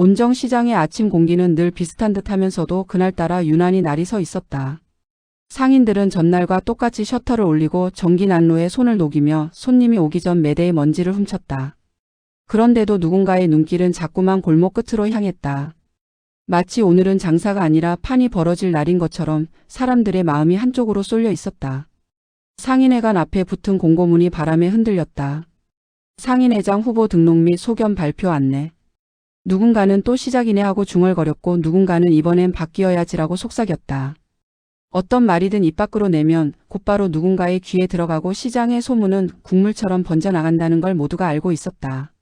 온정시장의 아침 공기는 늘 비슷한 듯 하면서도 그날따라 유난히 날이 서 있었다. 상인들은 전날과 똑같이 셔터를 올리고 전기 난로에 손을 녹이며 손님이 오기 전 매대의 먼지를 훔쳤다. 그런데도 누군가의 눈길은 자꾸만 골목 끝으로 향했다. 마치 오늘은 장사가 아니라 판이 벌어질 날인 것처럼 사람들의 마음이 한쪽으로 쏠려 있었다. 상인회관 앞에 붙은 공고문이 바람에 흔들렸다. 상인회장 후보 등록 및 소견 발표 안내. 누군가는 또 시작이네 하고 중얼거렸고 누군가는 이번엔 바뀌어야지라고 속삭였다. 어떤 말이든 입 밖으로 내면 곧바로 누군가의 귀에 들어가고 시장의 소문은 국물처럼 번져나간다는 걸 모두가 알고 있었다.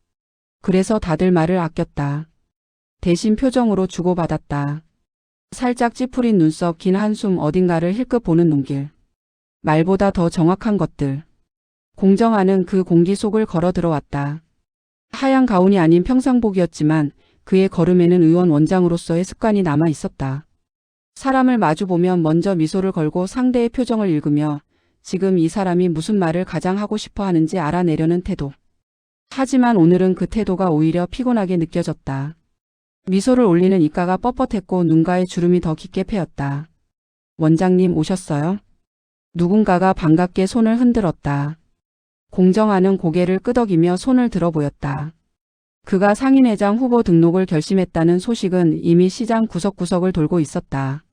그래서 다들 말을 아꼈다. 대신 표정으로 주고받았다. 살짝 찌푸린 눈썹, 긴 한숨, 어딘가를 힐끗 보는 눈길. 말보다 더 정확한 것들. 공정하는 그 공기 속을 걸어 들어왔다. 하얀 가운이 아닌 평상복이었지만 그의 걸음에는 의원 원장으로서의 습관이 남아 있었다. 사람을 마주보면 먼저 미소를 걸고 상대의 표정을 읽으며 지금 이 사람이 무슨 말을 가장 하고 싶어 하는지 알아내려는 태도. 하지만 오늘은 그 태도가 오히려 피곤하게 느껴졌다. 미소를 올리는 입가가 뻣뻣했고 눈가에 주름이 더 깊게 패였다. 원장님 오셨어요? 누군가가 반갑게 손을 흔들었다. 공정하는 고개를 끄덕이며 손을 들어 보였다. 그가 상인회장 후보 등록을 결심했다는 소식은 이미 시장 구석구석을 돌고 있었다.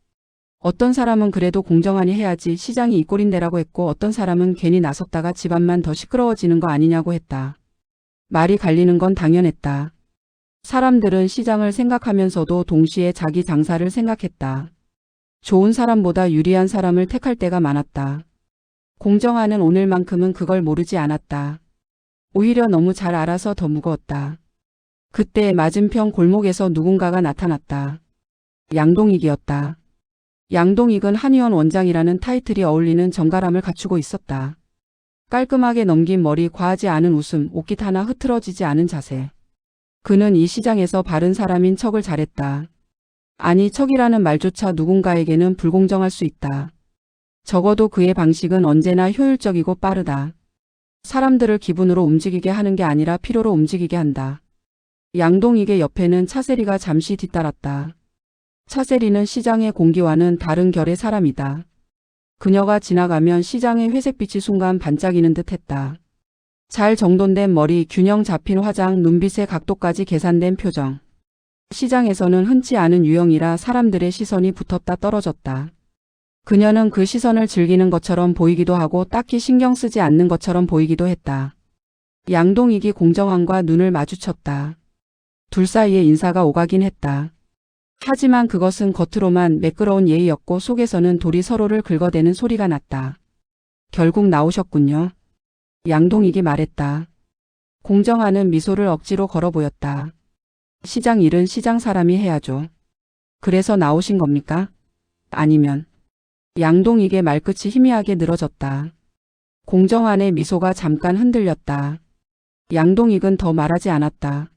어떤 사람은 그래도 공정하니 해야지 시장이 이 꼴인데라고 했고 어떤 사람은 괜히 나섰다가 집안만 더 시끄러워지는 거 아니냐고 했다. 말이 갈리는 건 당연했다. 사람들은 시장을 생각하면서도 동시에 자기 장사를 생각했다. 좋은 사람보다 유리한 사람을 택할 때가 많았다. 공정하는 오늘만큼은 그걸 모르지 않았다. 오히려 너무 잘 알아서 더 무거웠다. 그때 맞은편 골목에서 누군가가 나타났다. 양동익이었다. 양동익은 한의원 원장이라는 타이틀이 어울리는 정갈함을 갖추고 있었다. 깔끔하게 넘긴 머리, 과하지 않은 웃음, 옷깃 하나 흐트러지지 않은 자세. 그는 이 시장에서 바른 사람인 척을 잘했다. 아니, 척이라는 말조차 누군가에게는 불공정할 수 있다. 적어도 그의 방식은 언제나 효율적이고 빠르다. 사람들을 기분으로 움직이게 하는 게 아니라 필요로 움직이게 한다. 양동익의 옆에는 차세리가 잠시 뒤따랐다. 차세리는 시장의 공기와는 다른 결의 사람이다. 그녀가 지나가면 시장의 회색빛이 순간 반짝이는 듯 했다. 잘 정돈된 머리, 균형 잡힌 화장, 눈빛의 각도까지 계산된 표정. 시장에서는 흔치 않은 유형이라 사람들의 시선이 붙었다 떨어졌다. 그녀는 그 시선을 즐기는 것처럼 보이기도 하고 딱히 신경 쓰지 않는 것처럼 보이기도 했다. 양동익이 공정한과 눈을 마주쳤다. 둘 사이에 인사가 오가긴 했다. 하지만 그것은 겉으로만 매끄러운 예의였고 속에서는 돌이 서로를 긁어대는 소리가 났다. 결국 나오셨군요. 양동익이 말했다. 공정하는 미소를 억지로 걸어 보였다. 시장 일은 시장 사람이 해야죠. 그래서 나오신 겁니까? 아니면 양동익의 말끝이 희미하게 늘어졌다. 공정한의 미소가 잠깐 흔들렸다. 양동익은 더 말하지 않았다.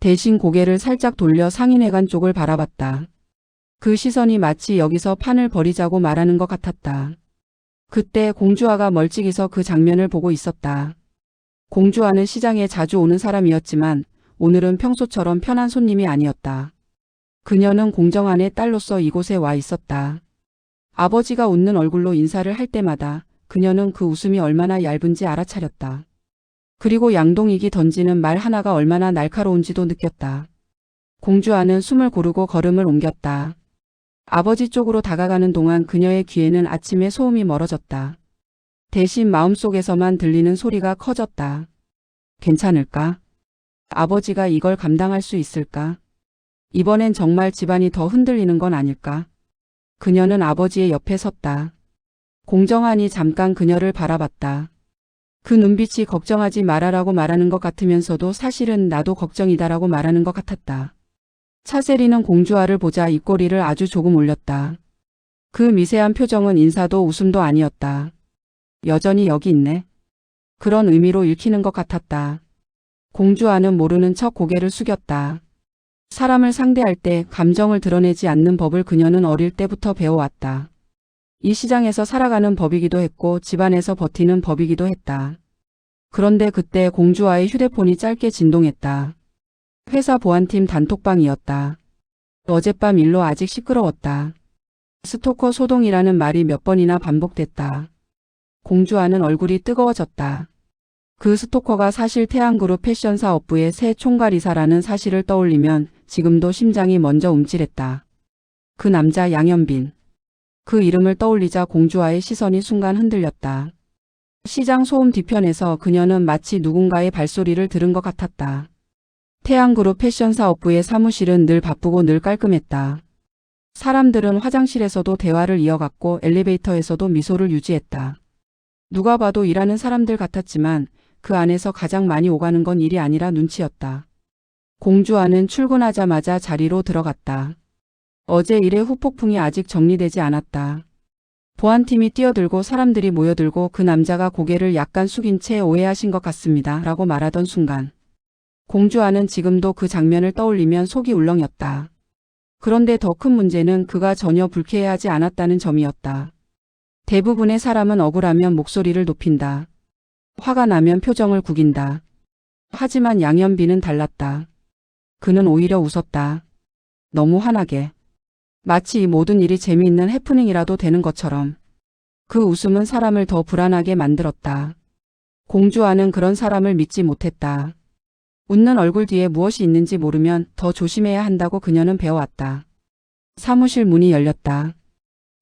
대신 고개를 살짝 돌려 상인회관 쪽을 바라봤다. 그 시선이 마치 여기서 판을 버리자고 말하는 것 같았다. 그때 공주아가 멀찍이서 그 장면을 보고 있었다. 공주아는 시장에 자주 오는 사람이었지만 오늘은 평소처럼 편한 손님이 아니었다. 그녀는 공정한의 딸로서 이곳에 와 있었다. 아버지가 웃는 얼굴로 인사를 할 때마다 그녀는 그 웃음이 얼마나 얇은지 알아차렸다. 그리고 양동익이 던지는 말 하나가 얼마나 날카로운지도 느꼈다. 공주아는 숨을 고르고 걸음을 옮겼다. 아버지 쪽으로 다가가는 동안 그녀의 귀에는 아침의 소음이 멀어졌다. 대신 마음속에서만 들리는 소리가 커졌다. 괜찮을까? 아버지가 이걸 감당할 수 있을까? 이번엔 정말 집안이 더 흔들리는 건 아닐까? 그녀는 아버지의 옆에 섰다. 공정한이 잠깐 그녀를 바라봤다. 그 눈빛이 걱정하지 말아라고 말하는 것 같으면서도 사실은 나도 걱정이다라고 말하는 것 같았다. 차세리는 공주아를 보자 입꼬리를 아주 조금 올렸다. 그 미세한 표정은 인사도 웃음도 아니었다. 여전히 여기 있네. 그런 의미로 읽히는 것 같았다. 공주아는 모르는 척 고개를 숙였다. 사람을 상대할 때 감정을 드러내지 않는 법을 그녀는 어릴 때부터 배워왔다. 이 시장에서 살아가는 법이기도 했고 집안에서 버티는 법이기도 했다. 그런데 그때 공주와의 휴대폰이 짧게 진동했다. 회사 보안팀 단톡방이었다. 어젯밤 일로 아직 시끄러웠다. 스토커 소동이라는 말이 몇 번이나 반복됐다. 공주하는 얼굴이 뜨거워졌다. 그 스토커가 사실 태양그룹 패션 사 업부의 새 총괄이사라는 사실을 떠올리면 지금도 심장이 먼저 움찔했다. 그 남자 양현빈. 그 이름을 떠올리자 공주와의 시선이 순간 흔들렸다. 시장 소음 뒤편에서 그녀는 마치 누군가의 발소리를 들은 것 같았다. 태양그룹 패션 사 업부의 사무실은 늘 바쁘고 늘 깔끔했다. 사람들은 화장실에서도 대화를 이어갔고 엘리베이터에서도 미소를 유지했다. 누가 봐도 일하는 사람들 같았지만 그 안에서 가장 많이 오가는 건 일이 아니라 눈치였다. 공주와는 출근하자마자 자리로 들어갔다. 어제 일의 후폭풍이 아직 정리되지 않았다. 보안팀이 뛰어들고 사람들이 모여들고 그 남자가 고개를 약간 숙인 채 오해하신 것 같습니다. 라고 말하던 순간. 공주와는 지금도 그 장면을 떠올리면 속이 울렁였다. 그런데 더 큰 문제는 그가 전혀 불쾌해하지 않았다는 점이었다. 대부분의 사람은 억울하면 목소리를 높인다. 화가 나면 표정을 구긴다. 하지만 양현빈은 달랐다. 그는 오히려 웃었다. 너무 환하게. 마치 이 모든 일이 재미있는 해프닝이라도 되는 것처럼. 그 웃음은 사람을 더 불안하게 만들었다. 공주와는 그런 사람을 믿지 못했다. 웃는 얼굴 뒤에 무엇이 있는지 모르면 더 조심해야 한다고 그녀는 배워왔다. 사무실 문이 열렸다.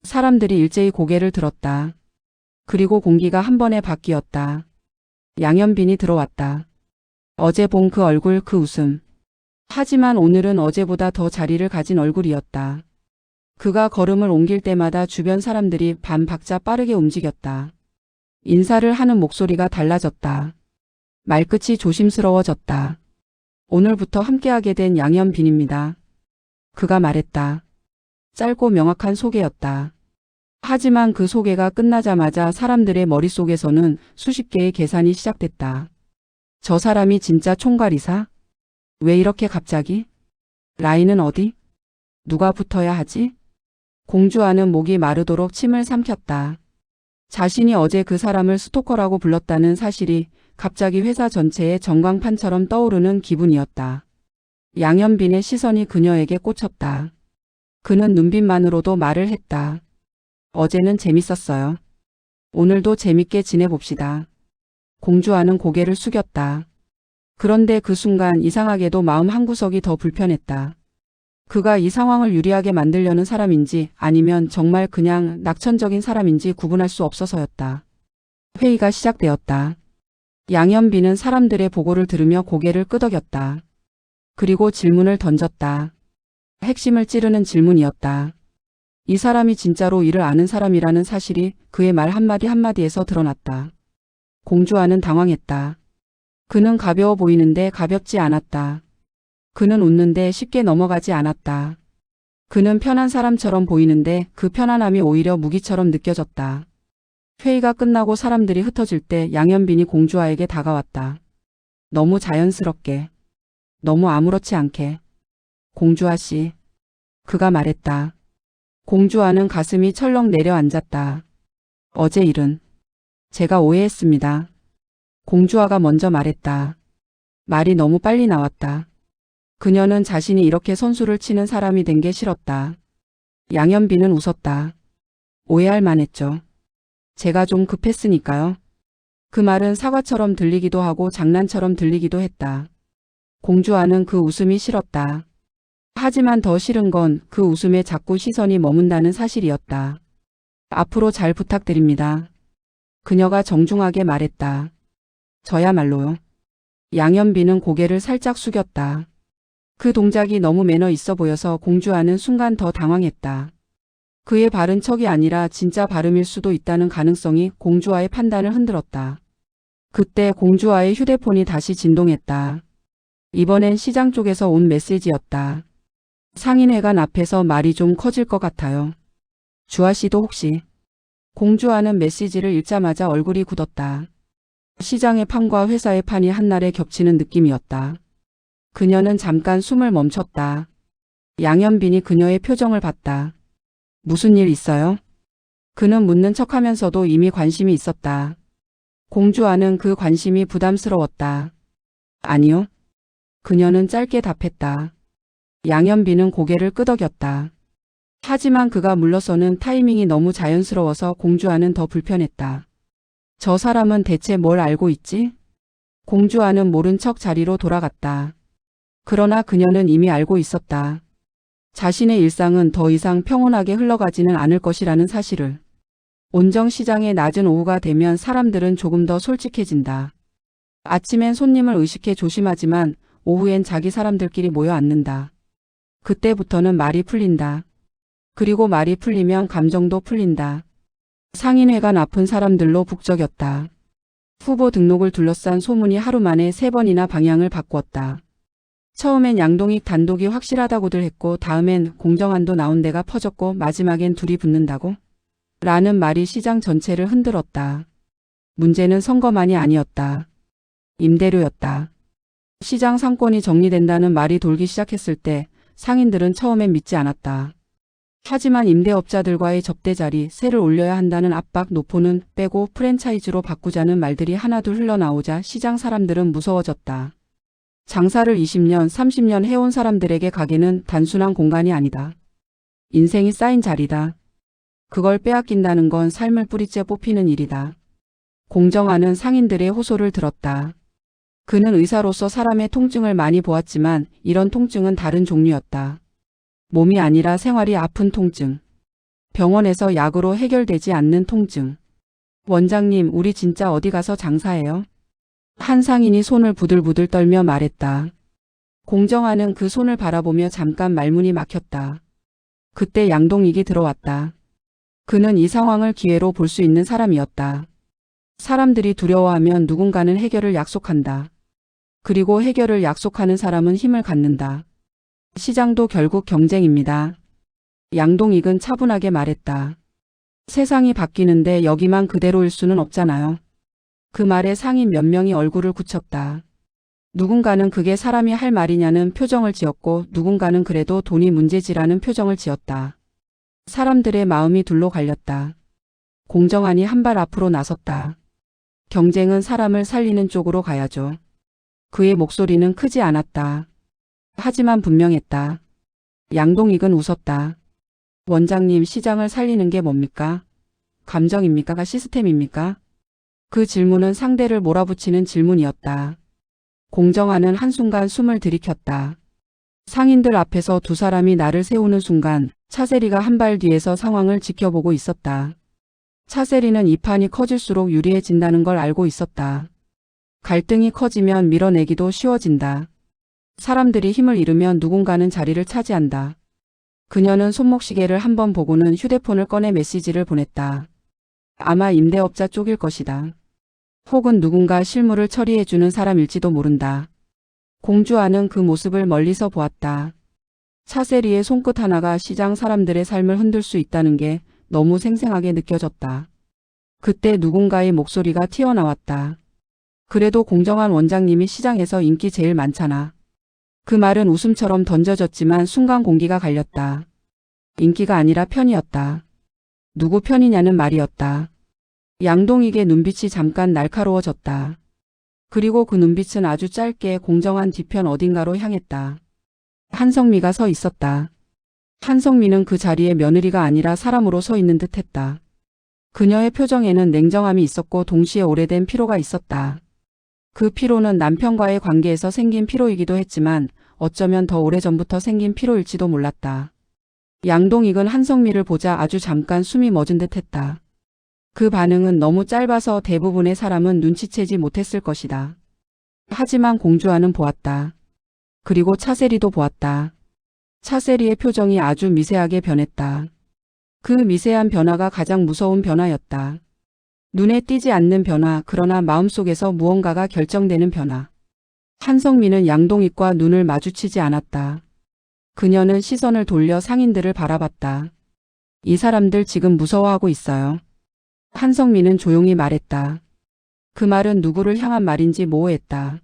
사람들이 일제히 고개를 들었다. 그리고 공기가 한 번에 바뀌었다. 양현빈이 들어왔다. 어제 본 그 얼굴 그 웃음. 하지만 오늘은 어제보다 더 자리를 가진 얼굴이었다. 그가 걸음을 옮길 때마다 주변 사람들이 반 박자 빠르게 움직였다. 인사를 하는 목소리가 달라졌다. 말끝이 조심스러워졌다. 오늘부터 함께하게 된 양현빈입니다. 그가 말했다. 짧고 명확한 소개였다. 하지만 그 소개가 끝나자마자 사람들의 머릿속에서는 수십 개의 계산이 시작됐다. 저 사람이 진짜 총괄이사? 왜 이렇게 갑자기? 라인은 어디? 누가 붙어야 하지? 공주와는 목이 마르도록 침을 삼켰다. 자신이 어제 그 사람을 스토커라고 불렀다는 사실이 갑자기 회사 전체의 전광판처럼 떠오르는 기분이었다. 양현빈의 시선이 그녀에게 꽂혔다. 그는 눈빛만으로도 말을 했다. 어제는 재밌었어요. 오늘도 재밌게 지내봅시다. 공주와는 고개를 숙였다. 그런데 그 순간 이상하게도 마음 한구석이 더 불편했다. 그가 이 상황을 유리하게 만들려는 사람인지 아니면 정말 그냥 낙천적인 사람인지 구분할 수 없어서였다. 회의가 시작되었다. 양현빈은 사람들의 보고를 들으며 고개를 끄덕였다. 그리고 질문을 던졌다. 핵심을 찌르는 질문이었다. 이 사람이 진짜로 이를 아는 사람이라는 사실이 그의 말 한마디 한마디에서 드러났다. 공주와는 당황했다. 그는 가벼워 보이는데 가볍지 않았다. 그는 웃는데 쉽게 넘어가지 않았다. 그는 편한 사람처럼 보이는데 그 편안함이 오히려 무기처럼 느껴졌다. 회의가 끝나고 사람들이 흩어질 때 양현빈이 공주아에게 다가왔다. 너무 자연스럽게. 너무 아무렇지 않게. 공주아 씨. 그가 말했다. 공주아는 가슴이 철렁 내려앉았다. 어제 일은 제가 오해했습니다. 공주아가 먼저 말했다. 말이 너무 빨리 나왔다. 그녀는 자신이 이렇게 선수를 치는 사람이 된 게 싫었다. 양현빈은 웃었다. 오해할 만했죠. 제가 좀 급했으니까요. 그 말은 사과처럼 들리기도 하고 장난처럼 들리기도 했다. 공주아는 그 웃음이 싫었다. 하지만 더 싫은 건 그 웃음에 자꾸 시선이 머문다는 사실이었다. 앞으로 잘 부탁드립니다. 그녀가 정중하게 말했다. 저야말로요. 양현빈은 고개를 살짝 숙였다. 그 동작이 너무 매너 있어 보여서 공주아는 순간 더 당황했다. 그의 바른 척이 아니라 진짜 발음일 수도 있다는 가능성이 공주아의 판단을 흔들었다. 그때 공주아의 휴대폰이 다시 진동했다. 이번엔 시장 쪽에서 온 메시지였다. 상인회관 앞에서 말이 좀 커질 것 같아요. 주아 씨도 혹시 공주아는 메시지를 읽자마자 얼굴이 굳었다. 시장의 판과 회사의 판이 한날에 겹치는 느낌이었다. 그녀는 잠깐 숨을 멈췄다. 양현빈이 그녀의 표정을 봤다. 무슨 일 있어요? 그는 묻는 척하면서도 이미 관심이 있었다. 공주아는 그 관심이 부담스러웠다. 아니요. 그녀는 짧게 답했다. 양현비는 고개를 끄덕였다. 하지만 그가 물러서는 타이밍이 너무 자연스러워서 공주와는 더 불편했다. 저 사람은 대체 뭘 알고 있지? 공주와는 모른 척 자리로 돌아갔다. 그러나 그녀는 이미 알고 있었다. 자신의 일상은 더 이상 평온하게 흘러가지는 않을 것이라는 사실을. 온정시장의 낮은 오후가 되면 사람들은 조금 더 솔직해진다. 아침엔 손님을 의식해 조심하지만 오후엔 자기 사람들끼리 모여 앉는다. 그때부터는 말이 풀린다. 그리고 말이 풀리면 감정도 풀린다. 상인회가 아픈 사람들로 북적였다. 후보 등록을 둘러싼 소문이 하루 만에 세 번이나 방향을 바꾸었다. 처음엔 양동익 단독이 확실하다고들 했고 다음엔 공정한도 나온 데가 퍼졌고 마지막엔 둘이 붙는다고? 라는 말이 시장 전체를 흔들었다. 문제는 선거만이 아니었다. 임대료였다. 시장 상권이 정리된다는 말이 돌기 시작했을 때 상인들은 처음엔 믿지 않았다. 하지만 임대업자들과의 접대 자리, 세를 올려야 한다는 압박 노포는 빼고 프랜차이즈로 바꾸자는 말들이 하나둘 흘러나오자 시장 사람들은 무서워졌다. 장사를 20년, 30년 해온 사람들에게 가게는 단순한 공간이 아니다. 인생이 쌓인 자리다. 그걸 빼앗긴다는 건 삶을 뿌리째 뽑히는 일이다. 공정하는 상인들의 호소를 들었다. 그는 의사로서 사람의 통증을 많이 보았지만 이런 통증은 다른 종류였다. 몸이 아니라 생활이 아픈 통증. 병원에서 약으로 해결되지 않는 통증. 원장님, 우리 진짜 어디 가서 장사해요? 한 상인이 손을 부들부들 떨며 말했다. 공정하는 그 손을 바라보며 잠깐 말문이 막혔다. 그때 양동익이 들어왔다. 그는 이 상황을 기회로 볼 수 있는 사람이었다. 사람들이 두려워하면 누군가는 해결을 약속한다. 그리고 해결을 약속하는 사람은 힘을 갖는다. 시장도 결국 경쟁입니다. 양동익은 차분하게 말했다. 세상이 바뀌는데 여기만 그대로일 수는 없잖아요. 그 말에 상인 몇 명이 얼굴을 굳혔다. 누군가는 그게 사람이 할 말이냐는 표정을 지었고 누군가는 그래도 돈이 문제지라는 표정을 지었다. 사람들의 마음이 둘로 갈렸다. 공정하니 한발 앞으로 나섰다. 경쟁은 사람을 살리는 쪽으로 가야죠. 그의 목소리는 크지 않았다. 하지만 분명했다. 양동익은 웃었다. 원장님 시장을 살리는 게 뭡니까? 감정입니까? 시스템입니까? 그 질문은 상대를 몰아붙이는 질문이었다. 공정하는 한순간 숨을 들이켰다. 상인들 앞에서 두 사람이 나를 세우는 순간 차세리가 한 발 뒤에서 상황을 지켜보고 있었다. 차세리는 이 판이 커질수록 유리해진다는 걸 알고 있었다. 갈등이 커지면 밀어내기도 쉬워진다. 사람들이 힘을 잃으면 누군가는 자리를 차지한다. 그녀는 손목시계를 한번 보고는 휴대폰을 꺼내 메시지를 보냈다. 아마 임대업자 쪽일 것이다. 혹은 누군가 실물을 처리해주는 사람일지도 모른다. 공주아는 그 모습을 멀리서 보았다. 차세리의 손끝 하나가 시장 사람들의 삶을 흔들 수 있다는 게 너무 생생하게 느껴졌다. 그때 누군가의 목소리가 튀어나왔다. 그래도 공정한 원장님이 시장에서 인기 제일 많잖아. 그 말은 웃음처럼 던져졌지만 순간 공기가 갈렸다. 인기가 아니라 편이었다. 누구 편이냐는 말이었다. 양동익의 눈빛이 잠깐 날카로워졌다. 그리고 그 눈빛은 아주 짧게 공정한 뒤편 어딘가로 향했다. 한성미가 서 있었다. 한성미는 그 자리에 며느리가 아니라 사람으로 서 있는 듯 했다. 그녀의 표정에는 냉정함이 있었고 동시에 오래된 피로가 있었다. 그 피로는 남편과의 관계에서 생긴 피로이기도 했지만 어쩌면 더 오래전부터 생긴 피로일지도 몰랐다. 양동익은 한성미를 보자 아주 잠깐 숨이 멎은 듯 했다. 그 반응은 너무 짧아서 대부분의 사람은 눈치채지 못했을 것이다. 하지만 공주와는 보았다. 그리고 차세리도 보았다. 차세리의 표정이 아주 미세하게 변했다. 그 미세한 변화가 가장 무서운 변화였다. 눈에 띄지 않는 변화, 그러나 마음속에서 무언가가 결정되는 변화. 한성민은 양동익과 눈을 마주치지 않았다. 그녀는 시선을 돌려 상인들을 바라봤다. 이 사람들 지금 무서워하고 있어요. 한성민은 조용히 말했다. 그 말은 누구를 향한 말인지 모호했다.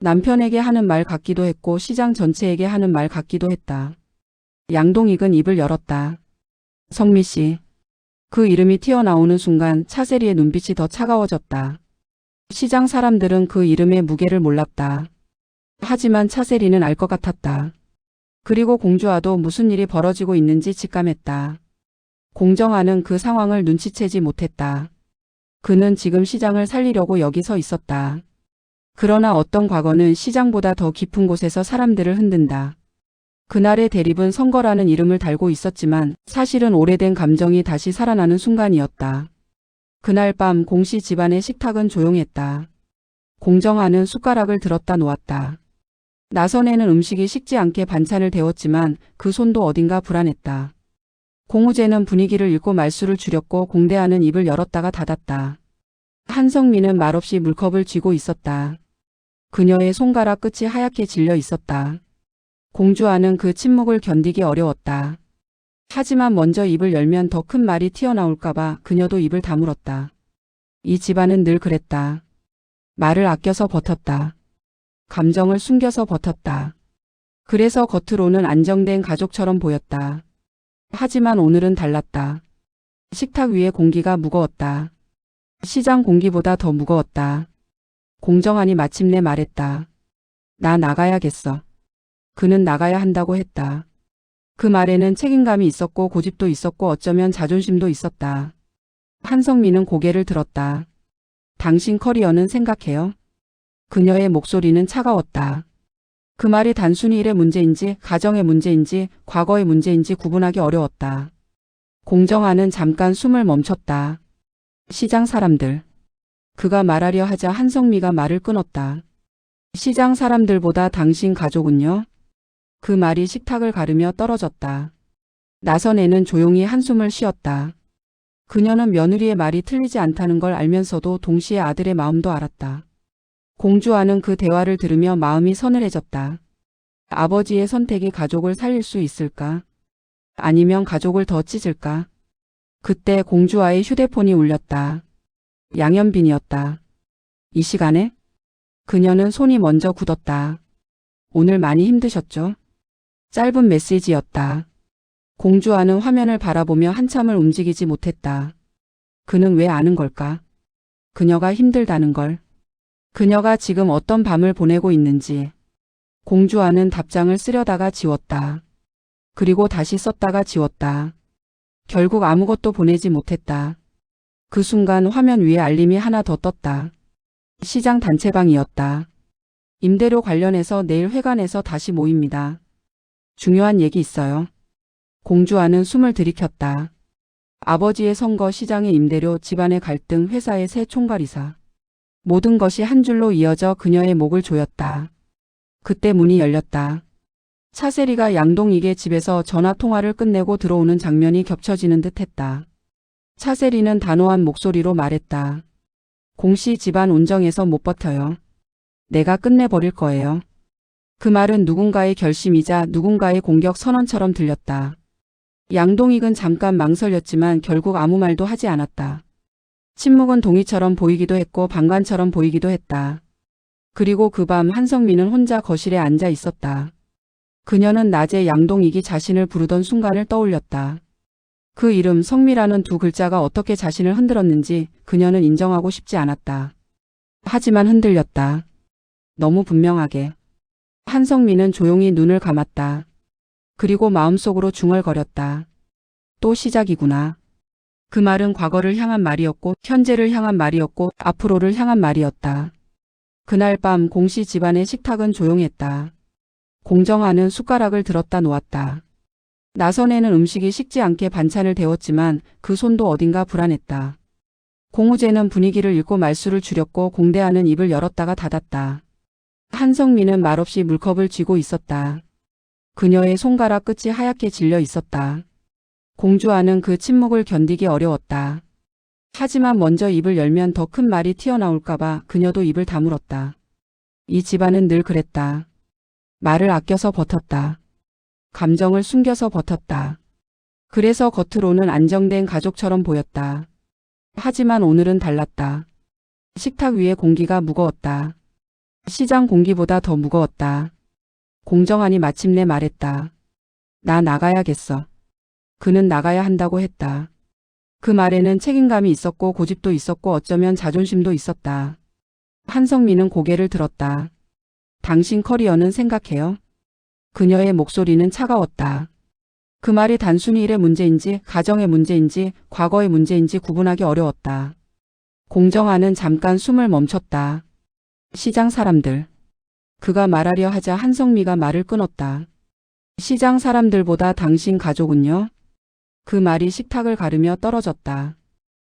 남편에게 하는 말 같기도 했고 시장 전체에게 하는 말 같기도 했다. 양동익은 입을 열었다. 성미 씨. 그 이름이 튀어나오는 순간 차세리의 눈빛이 더 차가워졌다. 시장 사람들은 그 이름의 무게를 몰랐다. 하지만 차세리는 알 것 같았다. 그리고 공주와도 무슨 일이 벌어지고 있는지 직감했다. 공정아는 그 상황을 눈치채지 못했다. 그는 지금 시장을 살리려고 여기 서 있었다. 그러나 어떤 과거는 시장보다 더 깊은 곳에서 사람들을 흔든다. 그날의 대립은 선거라는 이름을 달고 있었지만 사실은 오래된 감정이 다시 살아나는 순간이었다. 그날 밤 공씨 집안의 식탁은 조용했다. 공정아는 숟가락을 들었다 놓았다. 나선에는 음식이 식지 않게 반찬을 데웠지만 그 손도 어딘가 불안했다. 공우재는 분위기를 읽고 말수를 줄였고 공대하는 입을 열었다가 닫았다. 한성민은 말없이 물컵을 쥐고 있었다. 그녀의 손가락 끝이 하얗게 질려 있었다. 공주와는 그 침묵을 견디기 어려웠다. 하지만 먼저 입을 열면 더 큰 말이 튀어나올까봐 그녀도 입을 다물었다. 이 집안은 늘 그랬다. 말을 아껴서 버텼다. 감정을 숨겨서 버텼다. 그래서 겉으로는 안정된 가족처럼 보였다. 하지만 오늘은 달랐다. 식탁 위에 공기가 무거웠다. 시장 공기보다 더 무거웠다. 공정한이 마침내 말했다. 나 나가야겠어. 그는 나가야 한다고 했다. 그 말에는 책임감이 있었고 고집도 있었고 어쩌면 자존심도 있었다. 한성민은 고개를 들었다. 당신 커리어는 생각해요? 그녀의 목소리는 차가웠다. 그 말이 단순히 일의 문제인지 가정의 문제인지 과거의 문제인지 구분하기 어려웠다. 공정하는 잠깐 숨을 멈췄다. 시장 사람들. 그가 말하려 하자 한성미가 말을 끊었다. 시장 사람들보다 당신 가족은요? 그 말이 식탁을 가르며 떨어졌다. 나선애는 조용히 한숨을 쉬었다. 그녀는 며느리의 말이 틀리지 않다는 걸 알면서도 동시에 아들의 마음도 알았다. 공주와는 그 대화를 들으며 마음이 서늘해졌다. 아버지의 선택이 가족을 살릴 수 있을까? 아니면 가족을 더 찢을까? 그때 공주와의 휴대폰이 울렸다. 양현빈이었다. 이 시간에? 그녀는 손이 먼저 굳었다. 오늘 많이 힘드셨죠? 짧은 메시지였다. 공주와는 화면을 바라보며 한참을 움직이지 못했다. 그는 왜 아는 걸까? 그녀가 힘들다는 걸. 그녀가 지금 어떤 밤을 보내고 있는지. 공주와는 답장을 쓰려다가 지웠다. 그리고 다시 썼다가 지웠다. 결국 아무것도 보내지 못했다. 그 순간 화면 위에 알림이 하나 더 떴다. 시장 단체방이었다. 임대료 관련해서 내일 회관에서 다시 모입니다. 중요한 얘기 있어요. 공주와는 숨을 들이켰다. 아버지의 선거, 시장의 임대료, 집안의 갈등, 회사의 새 총괄이사. 모든 것이 한 줄로 이어져 그녀의 목을 조였다. 그때 문이 열렸다. 차세리가 양동익의 집에서 전화 통화를 끝내고 들어오는 장면이 겹쳐지는 듯 했다. 차세리는 단호한 목소리로 말했다. 공씨 집안 온정에서 못 버텨요. 내가 끝내버릴 거예요. 그 말은 누군가의 결심이자 누군가의 공격 선언처럼 들렸다. 양동익은 잠깐 망설였지만 결국 아무 말도 하지 않았다. 침묵은 동의처럼 보이기도 했고 방관처럼 보이기도 했다. 그리고 그 밤 한성민은 혼자 거실에 앉아 있었다. 그녀는 낮에 양동익이 자신을 부르던 순간을 떠올렸다. 그 이름 성미라는 두 글자가 어떻게 자신을 흔들었는지 그녀는 인정하고 싶지 않았다. 하지만 흔들렸다. 너무 분명하게. 한성민은 조용히 눈을 감았다. 그리고 마음속으로 중얼거렸다. 또 시작이구나. 그 말은 과거를 향한 말이었고 현재를 향한 말이었고 앞으로를 향한 말이었다. 그날 밤 공씨 집안의 식탁은 조용했다. 공정하는 숟가락을 들었다 놓았다. 나선에는 음식이 식지 않게 반찬을 데웠지만 그 손도 어딘가 불안했다. 공우재는 분위기를 읽고 말수를 줄였고 공대하는 입을 열었다가 닫았다. 한성민은 말없이 물컵을 쥐고 있었다. 그녀의 손가락 끝이 하얗게 질려 있었다. 공주와는 그 침묵을 견디기 어려웠다. 하지만 먼저 입을 열면 더 큰 말이 튀어나올까봐 그녀도 입을 다물었다. 이 집안은 늘 그랬다. 말을 아껴서 버텼다. 감정을 숨겨서 버텼다. 그래서 겉으로는 안정된 가족처럼 보였다. 하지만 오늘은 달랐다. 식탁 위에 공기가 무거웠다. 시장 공기보다 더 무거웠다. 공정한이 마침내 말했다. 나 나가야겠어. 그는 나가야 한다고 했다. 그 말에는 책임감이 있었고 고집도 있었고 어쩌면 자존심도 있었다. 한성민은 고개를 들었다. 당신 커리어는 생각해요. 그녀의 목소리는 차가웠다. 그 말이 단순히 일의 문제인지 가정의 문제인지 과거의 문제인지 구분하기 어려웠다. 공정하는 잠깐 숨을 멈췄다. 시장 사람들. 그가 말하려 하자 한성미가 말을 끊었다. 시장 사람들보다 당신 가족은요? 그 말이 식탁을 가르며 떨어졌다.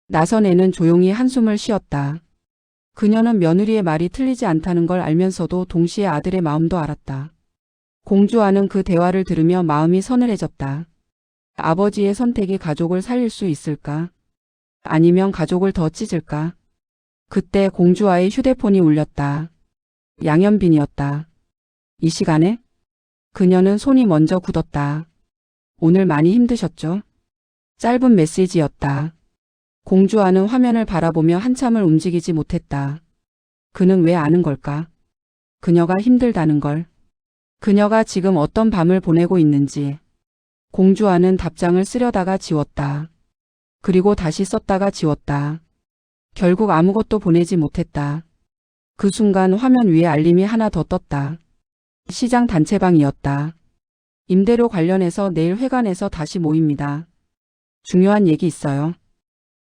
나선애는 조용히 한숨을 쉬었다. 그녀는 며느리의 말이 틀리지 않다는 걸 알면서도 동시에 아들의 마음도 알았다. 공주와는 그 대화를 들으며 마음이 서늘해졌다. 아버지의 선택이 가족을 살릴 수 있을까? 아니면 가족을 더 찢을까? 그때 공주와의 휴대폰이 울렸다. 양현빈이었다. 이 시간에? 그녀는 손이 먼저 굳었다. 오늘 많이 힘드셨죠? 짧은 메시지였다. 공주와는 화면을 바라보며 한참을 움직이지 못했다. 그는 왜 아는 걸까? 그녀가 힘들다는 걸. 그녀가 지금 어떤 밤을 보내고 있는지. 공주와는 답장을 쓰려다가 지웠다. 그리고 다시 썼다가 지웠다. 결국 아무것도 보내지 못했다. 그 순간 화면 위에 알림이 하나 더 떴다. 시장 단체방이었다. 임대료 관련해서 내일 회관에서 다시 모입니다. 중요한 얘기 있어요.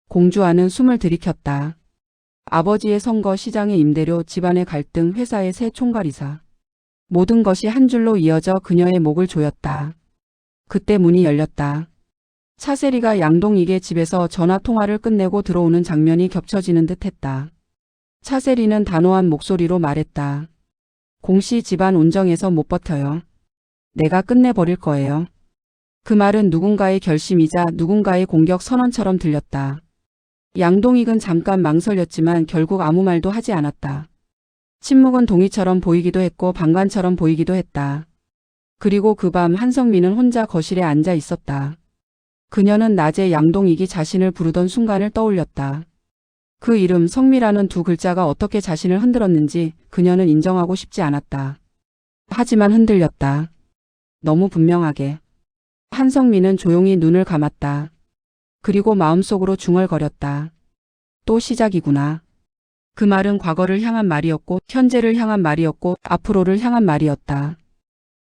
공주와는 숨을 들이켰다. 아버지의 선거, 시장의 임대료, 집안의 갈등, 회사의 새 총괄이사. 모든 것이 한 줄로 이어져 그녀의 목을 조였다. 그때 문이 열렸다. 차세리가 양동익의 집에서 전화 통화를 끝내고 들어오는 장면이 겹쳐지는 듯 했다. 차세리는 단호한 목소리로 말했다. 공씨 집안 온정에서 못 버텨요. 내가 끝내버릴 거예요. 그 말은 누군가의 결심이자 누군가의 공격 선언처럼 들렸다. 양동익은 잠깐 망설였지만 결국 아무 말도 하지 않았다. 침묵은 동의처럼 보이기도 했고 방관처럼 보이기도 했다. 그리고 그 밤 한성민은 혼자 거실에 앉아 있었다. 그녀는 낮에 양동익이 자신을 부르던 순간을 떠올렸다. 그 이름 성미라는 두 글자가 어떻게 자신을 흔들었는지 그녀는 인정하고 싶지 않았다. 하지만 흔들렸다. 너무 분명하게. 한성민은 조용히 눈을 감았다. 그리고 마음속으로 중얼거렸다. 또 시작이구나. 그 말은 과거를 향한 말이었고 현재를 향한 말이었고 앞으로를 향한 말이었다.